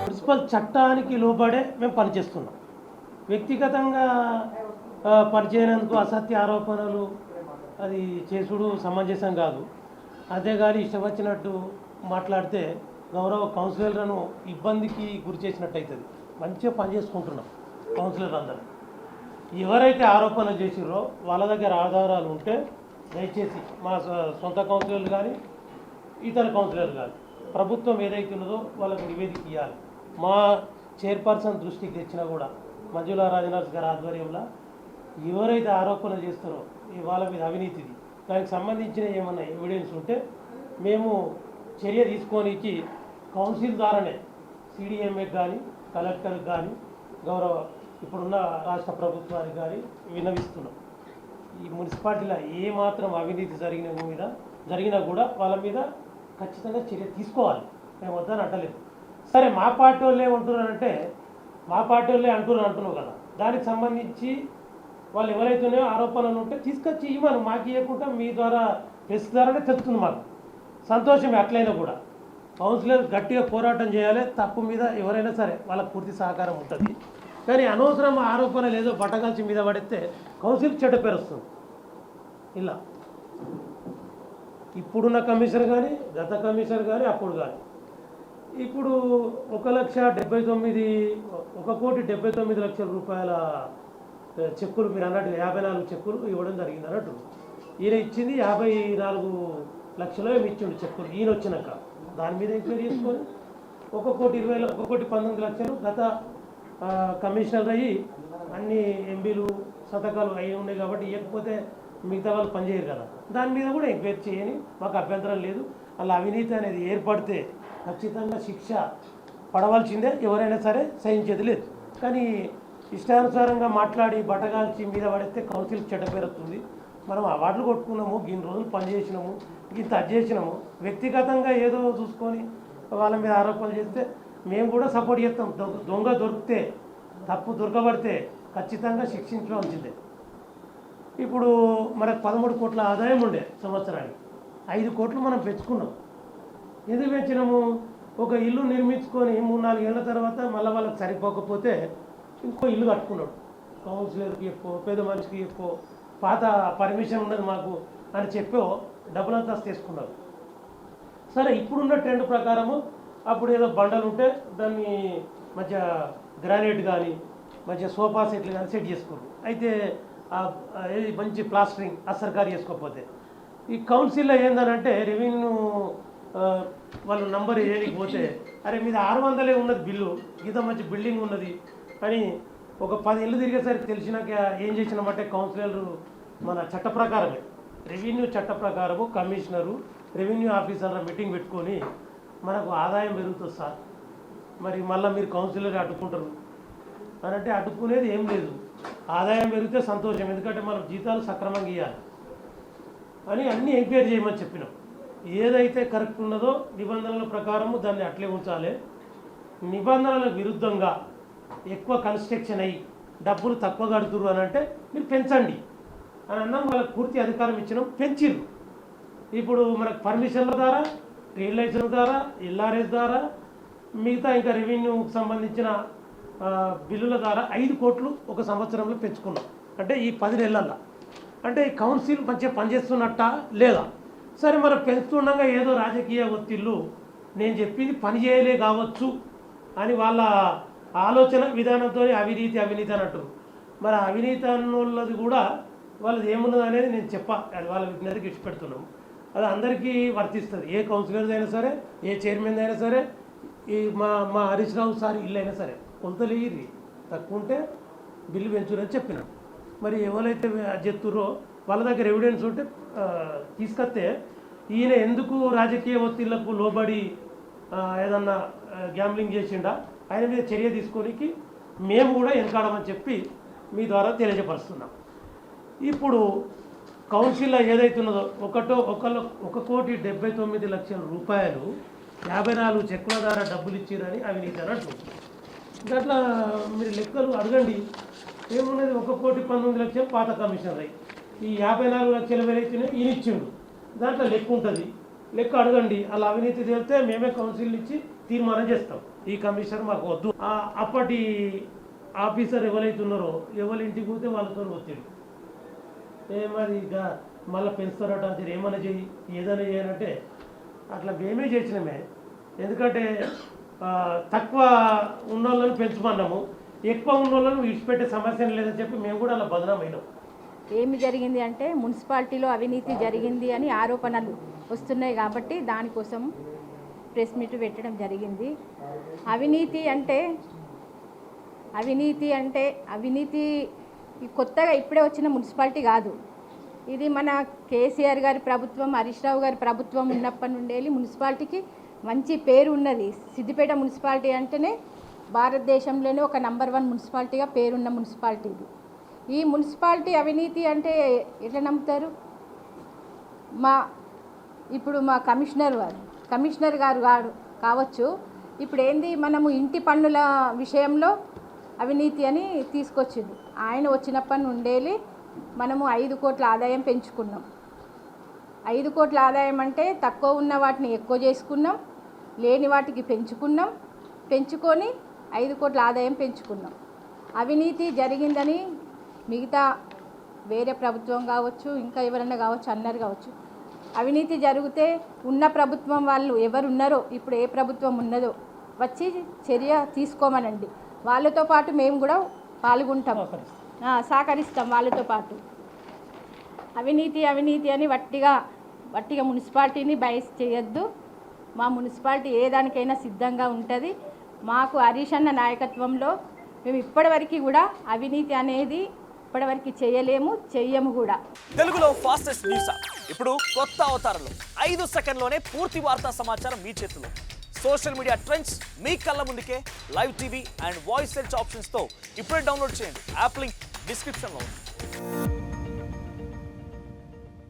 Municipal చట్టానికి లోబడే మేము పనిచేస్తున్నాం వ్యక్తిగతంగా పనిచేయనందుకు అసత్య ఆరోపణలు అది చేసుడు సమంజసం కాదు. అంతేగాని ఇష్టం వచ్చినట్టు మాట్లాడితే గౌరవ కౌన్సిలర్లను ఇబ్బందికి గురి చేసినట్టు అవుతుంది మంచిగా పని చేసుకుంటున్నాం కౌన్సిలర్ అందరూ ఎవరైతే ఆరోపణలు చేసిర్రో వాళ్ళ దగ్గర ఆధారాలు ఉంటే దయచేసి మా సొ- సొంత కౌన్సిలర్లు కానీ ఇతర కౌన్సిలర్లు కానీ ప్రభుత్వం ఏదైతే ఉన్నదో వాళ్ళకి నివేదిక ఇవ్వాలి మా చైర్పర్సన్ దృష్టికి తెచ్చినా కూడా మంజులా రాజనాథ్ గారి ఆధ్వర్యంలో ఎవరైతే ఆరోపణలు చేస్తారో వాళ్ళ మీద అవినీతిది. దానికి సంబంధించిన ఏమన్నా ఎవిడెన్స్ ఉంటే మేము చర్య తీసుకోనికి కౌన్సిల్ ద్వారానే సిడిఎంఏకి కానీ కలెక్టర్కి కానీ గౌరవ ఇప్పుడున్న రాష్ట్ర ప్రభుత్వానికి కానీ విన్నవిస్తున్నాం. ఈ మున్సిపాలిటీలో ఏ మాత్రం అవినీతి జరిగిన మీద జరిగినా కూడా వాళ్ళ మీద ఖచ్చితంగా చర్య తీసుకోవాలి. మేము వద్దని అంటలేదు. సరే మా పార్టీ వాళ్ళే ఉంటున్నారంటే మా పార్టీ వాళ్ళే అంటున్నారు అంటున్నావు కదా. దానికి సంబంధించి వాళ్ళు ఎవరైతే ఉన్నాయో ఆరోపణలు ఉంటే తీసుకొచ్చి ఇవ్వను. మాకు ఇవ్వకుండా మీ ద్వారా ప్రెస్ ద్వారానే తెలుస్తుంది మాకు. సంతోషమే అట్లయినా కూడా. కౌన్సిలర్ గట్టిగా పోరాటం చేయాలి. తప్పు మీద ఎవరైనా సరే వాళ్ళకు పూర్తి సహకారం ఉంటుంది. కానీ అనవసరం ఆరోపణలు ఏదో బట్టగాల్చి మీద పడితే కౌన్సిల్ చెడ్డ పేరు వస్తుంది. ఇలా. ఇప్పుడున్న కమిషనర్ కానీ గత కమిషనర్ కానీ అప్పుడు కానీ ఇప్పుడు ఒక లక్ష డెబ్బై తొమ్మిది ఒక కోటి డెబ్బై తొమ్మిది లక్షల రూపాయల చెక్కులు మీరు అన్నట్టు యాభై నాలుగు చెక్కులు ఇవ్వడం జరిగింది అన్నట్టు. ఈయన ఇచ్చింది యాభై నాలుగు లక్షలు ఏమి ఇచ్చిండు చెక్కులు. ఈయన వచ్చినాక దాని మీద ఎంక్వైరీ చేసుకొని ఒక కోటి ఇరవై ఒక కోటి పంతొమ్మిది లక్షలు గత కమిషనర్ అయ్యి అన్ని ఎంపీలు శతకాలు అయి ఉన్నాయి కాబట్టి ఇవ్వకపోతే మిగతా వాళ్ళు పనిచేయరు కదా. దాని మీద కూడా ఎంక్వైరీ చేయని మాకు అభ్యంతరం లేదు. అలా అవినీతి అనేది ఏర్పడితే ఖచ్చితంగా శిక్ష పడవలసిందే. ఎవరైనా సరే సహించేది లేదు. కానీ ఇష్టానుసారంగా మాట్లాడి బట్టగాల్చి మీద పడితే కౌన్సిల్ చెడ్డ పేరు మనం అవార్డులు కొట్టుకున్నాము ఇన్ని రోజులు పనిచేసినాము ఇంత అది చేసినాము. వ్యక్తిగతంగా ఏదో చూసుకొని వాళ్ళ మీద ఆరోపణలు చేస్తే మేము కూడా సపోర్ట్ చేస్తాం. దొంగ- దొంగ దొరికితే తప్పు దొరకబడితే ఖచ్చితంగా శిక్షించవలసిందే ఇప్పుడు మనకు పదమూడు కోట్ల ఆదాయం ఉండే సంవత్సరానికి. ఐదు కోట్లు మనం పెంచుకున్నాం. ఎందుకు పెంచినాము? ఒక ఇల్లు నిర్మించుకొని మూడు నాలుగు ఏళ్ళ తర్వాత మళ్ళీ వాళ్ళకి సరిపోకపోతే ఇంకో ఇల్లు కట్టుకున్నాడు. కౌన్సిలర్కి ఎక్కువ పేద మనిషికి ఎక్కువ పాత పర్మిషన్ ఉన్నది మాకు అని చెప్పో డబ్బులంతా తీసుకున్నారు సరే ఇప్పుడున్న ట్రెండ్ ప్రకారము అప్పుడు ఏదో బండలు ఉంటే దాన్ని మధ్య గ్రానైట్ కానీ మంచి సోఫా సెట్లు కానీ సెట్ చేసుకోరు. అయితే మంచి ప్లాస్టరింగ్ అసర్కారు చేసుకోకపోతే. ఈ కౌన్సిల్లో ఏందనంటే రెవెన్యూ వాళ్ళ వాళ్ళు నంబర్ ఏడికి పోతే అరే మీద ఆరు వందలే ఉన్నది బిల్లు ఇంత మంచి బిల్డింగ్ ఉన్నది అని ఒక పది ఇళ్ళు తిరిగేసరికి తెలిసినాక ఏం చేసినామంటే కౌన్సిలర్ మన చట్ట ప్రకారమే. రెవెన్యూ చట్ట ప్రకారము కమిషనరు రెవెన్యూ ఆఫీసర్ల మీటింగ్ పెట్టుకొని మనకు ఆదాయం పెరుగుతుంది సార్. మరి మళ్ళీ మీరు కౌన్సిలర్ అడ్డుకుంటారు. అని అంటే అడ్డుకునేది ఏం లేదు. ఆదాయం పెరిగితే సంతోషం. ఎందుకంటే మనం జీతాలు సక్రమంగా ఇవ్వాలి అని అన్నీ ఎంక్వైరీ చేయమని చెప్పినాం. ఏదైతే కరెక్ట్ ఉన్నదో నిబంధనల ప్రకారము దాన్ని అట్లే ఉంచాలి. నిబంధనల విరుద్ధంగా ఎక్కువ కన్స్ట్రక్షన్ అయ్యి డబ్బులు తక్కువ కడుతురు అని అంటే మీరు పెంచండి. అని అన్నాం వాళ్ళకి పూర్తి అధికారం ఇచ్చినాం. పెంచిరు ఇప్పుడు మనకు పర్మిషన్ల ద్వారా ట్రేడ్ లైసెన్స్ ద్వారా ఎల్ఆర్ఎస్ ద్వారా మిగతా ఇంకా రెవెన్యూకి సంబంధించిన బిల్లుల ద్వారా ఐదు కోట్లు ఒక సంవత్సరంలో పెంచుకున్నాం. అంటే ఈ పది నెలల్లో. అంటే ఈ కౌన్సిల్ మంచిగా పనిచేస్తున్నట్ట లేదా? సరే మరి పెంచుతుండగా ఏదో రాజకీయ ఒత్తిళ్ళు. నేను చెప్పింది పని చేయలే కావచ్చు అని వాళ్ళ ఆలోచన విధానంతో అవినీతి అవినీతి అని అంటారు. మరి అవినీతి అన్నోళ్ళది కూడా వాళ్ళది ఏమున్నది అనేది నేను చెప్పా అది వాళ్ళ విజ్ఞతకి ఇచ్చిపెడుతున్నాం అది అందరికీ వర్తిస్తుంది. ఏ కౌన్సిలర్ అయినా సరే ఏ చైర్మన్ అయినా సరే ఈ మా మా హరీష్ రావు సార్ ఇల్లు అయినా సరే కొంతలు ఇయ్యి తక్కువ ఉంటే బిల్లు పెంచురని చెప్పినాం. మరి ఎవరైతే చెప్తుర్రో వాళ్ళ దగ్గర ఎవిడెన్స్ ఉంటే తీసుకొస్తే ఈయన ఎందుకు రాజకీయ ఒత్తిళ్ళకు లోబడి ఏదన్నా గ్యాంబ్లింగ్ చేసిండా? ఆయన మీద చర్య తీసుకోనికి మేము కూడా వెనకాడమని చెప్పి మీ ద్వారా తెలియజేపరుస్తున్నాం ఇప్పుడు కౌన్సిల్లో ఏదైతే ఉన్నదో ఒకటో ఒక కోటి డెబ్బై తొమ్మిది లక్షల రూపాయలు యాభై నాలుగు చెక్కుల ద్వారా డబ్బులు ఇచ్చిరని అవినీతి అని అంటుంది అట్లా మీరు లెక్కలు అడగండి. ఏమున్నది ఒక కోటి పంతొమ్మిది లక్షలు పాత కమిషన్ అయ్యి ఈ యాభై నాలుగు లక్షల వేలైతేనే ఈయన ఇచ్చిండు. దాంట్లో లెక్క ఉంటుంది. లెక్క అడగండి. అలా అవినీతి తెలితే మేమే కౌన్సిల్ ఇచ్చి తీర్మానం చేస్తాం. ఈ కమిషన్ మాకు వద్దు. అప్పటి ఆఫీసర్ ఎవరైతే ఉన్నారో ఎవరి ఇంటికి పోతే వాళ్ళతో ఒత్తిడి. ఏ మరి ఇక మళ్ళీ పెంచుతారట అది ఏమైనా చెయ్యి? ఏదైనా చేయాలంటే అట్లా మేమే చేసినామే. ఎందుకంటే తక్కువ ఉన్న వాళ్ళని పెంచమన్నాము. ఎక్కువ ఉన్న వాళ్ళని విడిచిపెట్టే సమస్య లేదని చెప్పి మేము కూడా అలా బదనమైనాం ఏమి జరిగింది అంటే మున్సిపాలిటీలో అవినీతి జరిగింది అని ఆరోపణలు వస్తున్నాయి కాబట్టి దానికోసం ప్రెస్ మీట్ పెట్టడం జరిగింది. అవినీతి అంటే అవినీతి అంటే అవినీతి కొత్తగా ఇప్పుడే వచ్చిన మున్సిపాలిటీ కాదు. ఇది మన కేసీఆర్ గారి ప్రభుత్వం హరీష్ రావు గారి ప్రభుత్వం ఉన్నప్పటి నుండి వెళ్ళి మున్సిపాలిటీకి మంచి పేరు ఉన్నది. సిద్దిపేట మున్సిపాలిటీ అంటేనే భారతదేశంలోనే ఒక నంబర్ వన్ మున్సిపాలిటీగా పేరున్న మున్సిపాలిటీ ఇది. ఈ మున్సిపాలిటీ అవినీతి అంటే ఎట్లా నమ్ముతారు? మా ఇప్పుడు మా కమిషనర్ గారు కమిషనర్ గారు గారు కావచ్చు. ఇప్పుడు ఏంది? మనము ఇంటి పన్నుల విషయంలో అవినీతి అని తీసుకొచ్చింది ఆయన వచ్చినప్పటి నుండేలి మనము ఐదు కోట్ల ఆదాయం పెంచుకున్నాం. ఐదు కోట్ల ఆదాయం అంటే తక్కువ ఉన్న వాటిని ఎక్కువ చేసుకున్నాం లేని వాటికి పెంచుకున్నాం పెంచుకొని ఐదు కోట్ల ఆదాయం పెంచుకున్నాం. అవినీతి జరిగిందని మిగతా వేరే ప్రభుత్వం కావచ్చు ఇంకా ఎవరైనా కావచ్చు అన్నారు కావచ్చు. అవినీతి జరిగితే ఉన్న ప్రభుత్వం వాళ్ళు ఎవరున్నారో ఇప్పుడు ఏ ప్రభుత్వం ఉన్నదో వచ్చి చర్య తీసుకోమనండి. వాళ్ళతో పాటు మేము కూడా పాల్గొంటాం. సహకరిస్తాం వాళ్ళతో పాటు. అవినీతి అవినీతి అని వట్టిగా వట్టిగా మున్సిపాలిటీని బయస్ చేయొద్దు. మా మున్సిపాలిటీ ఏ దానికైనా సిద్ధంగా ఉంటుంది. మాకు హరీష్ అన్న నాయకత్వంలో మేము ఇప్పటివరకు కూడా అవినీతి అనేది ఇప్పటివరకు చేయలేము చెయ్యము కూడా. తెలుగులో ఫాస్టెస్ట్ న్యూస్ ఇప్పుడు కొత్త అవతారంలో ఐదు సెకండ్లోనే పూర్తి వార్తా సమాచారం మీ చేతిలో. సోషల్ మీడియా ట్రెండ్స్ మీ కళ్ళ ముందుకే live TV and voice search ఆప్షన్స్తో ఇప్పుడే డౌన్లోడ్ చేయండి. App link description notes.